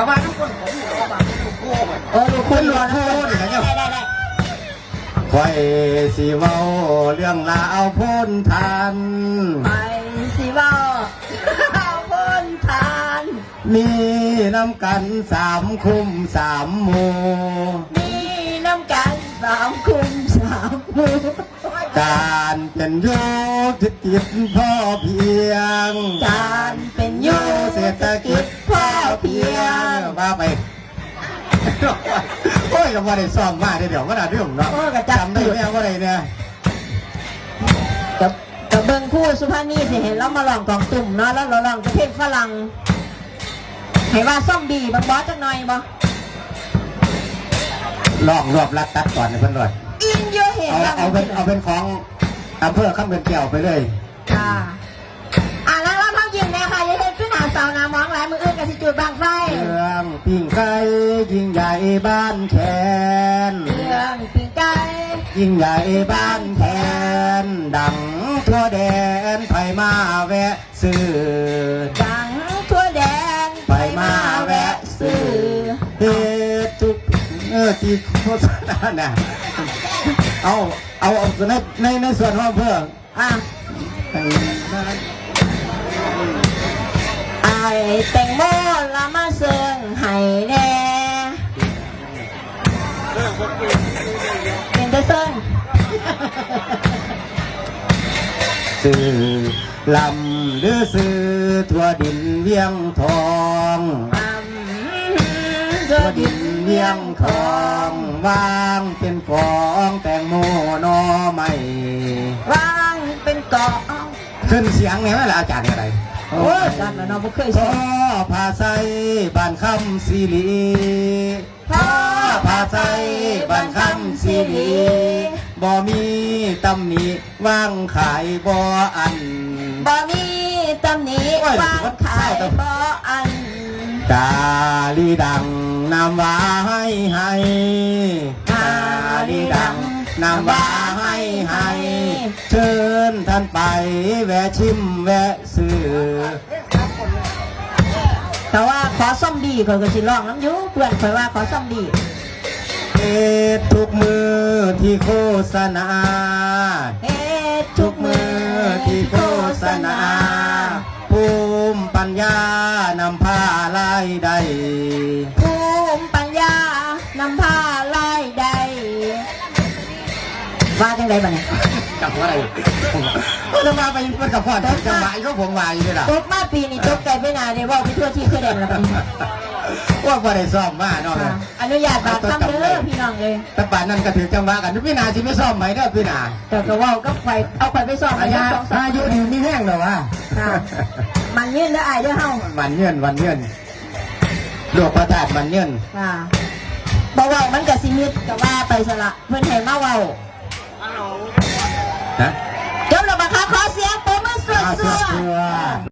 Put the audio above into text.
แต่ว่าทุกคนผมอยู่กับบ้านทุกโก้เหมือนเออลูกคุณรอนะได้ได้ได้คอยสิเว้าเรื่องราวพ้นทานไปสิเว่าเอาบนทานมีน้ำกันสามคุ้มสามหมู่มีน้ำกันสามคุมสามหมู่การเป็นอยุทิศกิจพ่อเพียงการ ฐกิจพ่อเพียงว่าไปโอ้ยก็ว่าได้ซ้อมมาได้เดี๋ยวว่าได้เรื่องเนาะโอ้ยก็จำจำได้แม่ว่าได้เนี่ยกับกับเบิงคู่สุภาพนี่สิเห็นแล้วมาลองกองตุ่มเนาะแล้วเราลองจะเพลงฝรั่งให้ว่าซ่อมบีบังบอสจักหน่อยบ่ลองรวบรัดตัดก่อนในเพิ่นรวดอินเยอะเห็นเอาเอาเป็นเอาเป็นของอำเภอข้ามเป็นแก้วไปเลยค่ะอะ ไก่ยิ่งใหญ่บ้านแคนเรื่องปีไก่ยิ่งใหญ่บ้านแคนดังทั่วแดนไปมาแวะซื้อดังทั่วแดนไปมาแวะซื้อเฮ็ดทุกเออที่โฆษณาน่ะเอาเอาเอาในในในส่วนของอำเภออะแต่งนั้นไอแตงโมล ซื้อลำหรือซื้อทั่วดินเวียงทองอืมทั่วดินเวียงทองวางเป็นกองแตงโมหนอใหม่วางเป็นเกาะขึ้นเสียงไงวะล่ะอาจารย์อะไรโอ้ยจันแล้วเนาะบ่เคยพ่ใช้อพาใส่บ้านคำสีลีพ่อพาใส่บ้านคำสีลี บ่มีตำหนิว่างขายบ่อัน บ่มีตำหนิโอ้ย วางขายบ่อันกาลีดังนำว่าให้ให้กาลีดังนำว่าให้ให้ เชิญท่านไปแวะชิมแวะซื้อแต่ว่าขอซ่อมดีก่อนก็สิร้องน้ำอยูเพื่อนข่อยว่าขอซ่อมดีเอ็ดทุกมือ ที่โฆษณาเฮ็ดทุกมือที่โฆษณา ภูมิปัญญานำพาลายใด ภูมิปัญญานำพาลายใดว่าจังไดบัดนี้จับว่าอะไรผมจะมาไปเป็นกับพ่อได้จังหวะก็ผมมาอยู่นี่ล่ะตกมาปีนี้ตกใจไปหนาได้เว่าไปทั่วที่ทั่วแดนแล้วบัดนี้ ว่าพอได้ซ่อมมาเนาะค่ะอนุญาตบาดคำเด้อพี่น้องเลยแต่ป่านนั้นก็ถือจังหวะกันพี่นาสิไม่ซ่อมไหมเด้อพี่นาแต่ก็เว่าก็ไฟเอาไฟไปซ่อมอาอายุยุสองสามอายุดีมีแห้งเหรอวะค่ะมันยืนได้อายเด้อเฮาวันเงื่อนวันเงื่อนโลกประทานวันเงื่อนค่ะบ่เว้ามันก็สิมิดก็ว่าไปซะละเพิ่นให้มาเว้านะเดี๋ยวเรามาค่ะขอเสียงปรบมือสวอาดเสือๆ